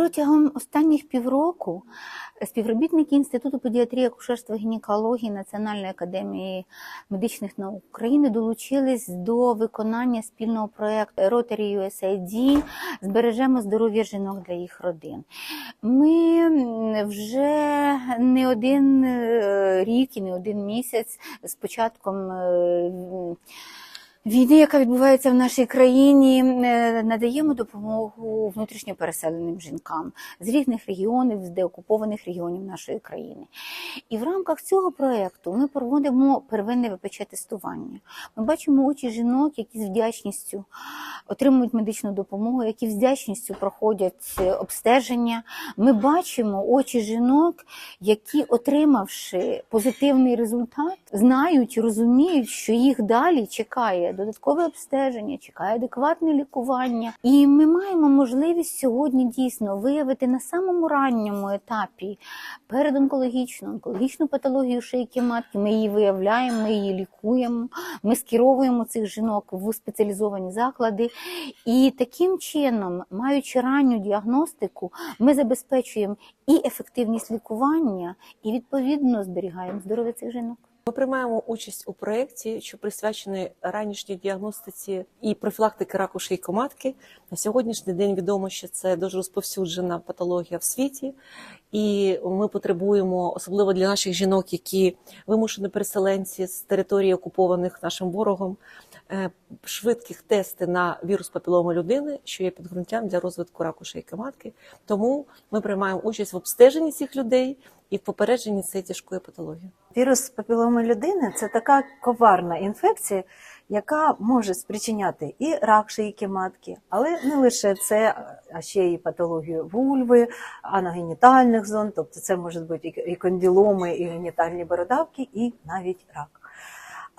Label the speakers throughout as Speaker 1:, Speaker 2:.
Speaker 1: Протягом останніх півроку співробітники Інституту педіатрії, акушерства гінекології Національної академії медичних наук України долучились до виконання спільного проєкту Rotary USAID «Збережемо здоров'я жінок для їх родин. Ми вже не один е, рік і не один місяць з початком е, війни, яка відбувається в нашій країні, е, надаємо допомогу внутрішньо переселеним жінкам з різних регіонів, з деокупованих регіонів нашої країни. І в рамках цього проєкту ми проводимо первинне ВПЧ-тестування. Ми бачимо очі жінок, які з вдячністю отримують медичну допомогу, які з вдячністю проходять е, обстеження. Ми бачимо очі жінок, які, отримавши позитивний результат, знають і розуміють, що їх далі чекає додаткове обстеження, чекає адекватне лікування. І ми маємо можливість сьогодні дійсно виявити на самому ранньому етапі передонкологічну, онкологічну патологію шийки матки. Ми її виявляємо, ми її лікуємо, ми скеровуємо цих жінок в спеціалізовані заклади. І таким чином, маючи ранню діагностику, ми забезпечуємо і ефективність лікування, і відповідно зберігаємо здоров'я цих жінок.
Speaker 2: Ми приймаємо участь у проєкті, що присвячений ранішній діагностиці і профілактики раку шийки матки. На сьогоднішній день відомо, що це дуже розповсюджена патологія в світі, і ми потребуємо, особливо для наших жінок, які вимушені переселенці з території окупованих нашим ворогом, е, швидких тести на вірус папіломи людини, що є підґрунтям для розвитку раку шийки матки. Тому ми приймаємо участь в обстеженні цих людей і в попередженні цієї тяжкої патології.
Speaker 3: Вірус папіломи людини це така коварна інфекція, яка може спричиняти і рак шийки матки, але не лише це, а ще й патологію вульви, аногенітальних зон, тобто це можуть бути і кондиломи, і генітальні бородавки, і навіть рак.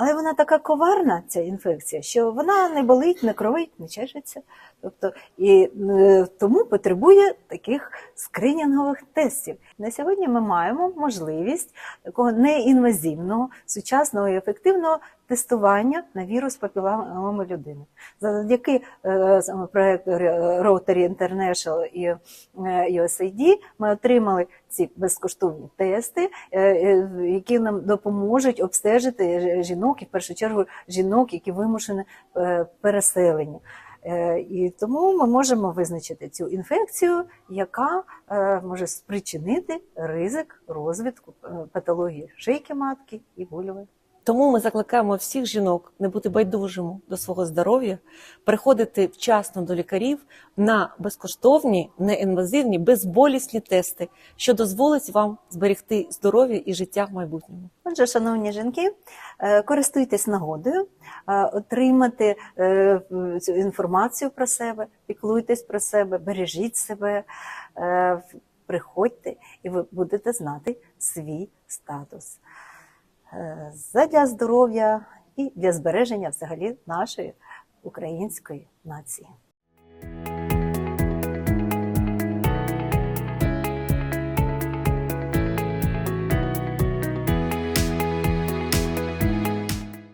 Speaker 3: Але вона така коварна, ця інфекція, що вона не болить, не кровить, не чешеться. Тобто, і е, тому потребує таких скринінгових тестів. На сьогодні ми маємо можливість такого неінвазивного, сучасного і ефективного тестування на вірус папіломи людини. Завдяки е, саме проекту Rotary International і е, USAID ми отримали ці безкоштовні тести, е, е, які нам допоможуть обстежити жінок, і в першу чергу жінок, які вимушені е, переселення. Е, І тому ми можемо визначити цю інфекцію, яка е, може спричинити ризик розвитку е, патології шийки матки і вульви.
Speaker 2: Тому ми закликаємо всіх жінок не бути байдужими до свого здоров'я, приходити вчасно до лікарів на безкоштовні, неінвазивні, безболісні тести, що дозволить вам зберегти здоров'я і життя в майбутньому.
Speaker 3: Отже, шановні жінки, е, користуйтесь нагодою, е, отримати е, цю інформацію про себе, піклуйтесь про себе, бережіть себе, приходьте, і ви будете знати свій статус. Е, Задля здоров'я і для збереження взагалі нашої української нації.